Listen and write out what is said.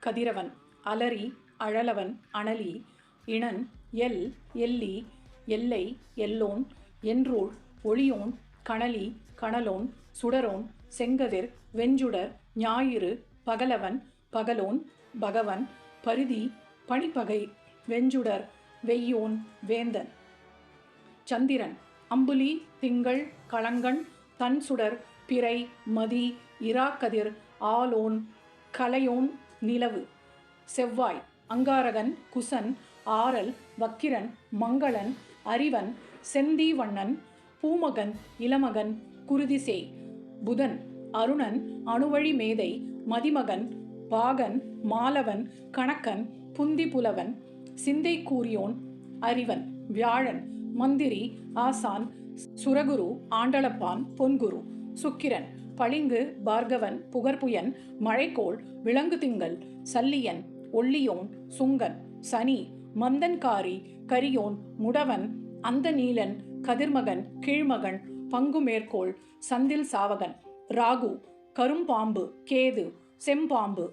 கதிரவன் அலரி அழலவன் அனலி இணன் L எல்லி எல்லை எல்லோன் என்றோள் ஒளியோன் கணலி கணலோன் சுடரோன் செங்கதிர் வெஞ்சுடர் ஞாயிறு பகலவன் பகலோன் பகவன் பரிதி பனிப்பகை வெஞ்சுடர் வெய்யோன் வேந்தன். சந்திரன் அம்புலி திங்கள் களங்கண் தன் சுடர் பிறை மதி இராக்கதிர் ஆலோன் கலையோன் நிலவு. செவ்வாய் அங்காரகன் குசன் ஆரல் வக்கிரன் மங்களன் அறிவன் செந்தீவண்ணன் பூமகன் இளமகன் குருதிசே. புதன் அருணன் அணுவழி மேதை மதிமகன் பாகன் மாலவன் கணக்கன் புந்தி புலவன் சிந்தை கூறியோன் அறிவன் வியாழன் மந்திரி ஆசான் சுரகுரு ஆண்டளப்பான் பொன்குரு சுக்கிரன். பளிங்கு பார்கவன் புகர்புயன் மழைக்கோள் விலங்கு திங்கள் சல்லியன் ஒல்லியோன் சுங்கன் சனி மந்தன்காரி கரியோன் முடவன் அந்த நீலன் கதிர்மகன் கீழ்மகன் பங்கு மேற்கோள் சந்தில் சாவகன் ராகு கரும்பாம்பு கேது செம்பாம்பு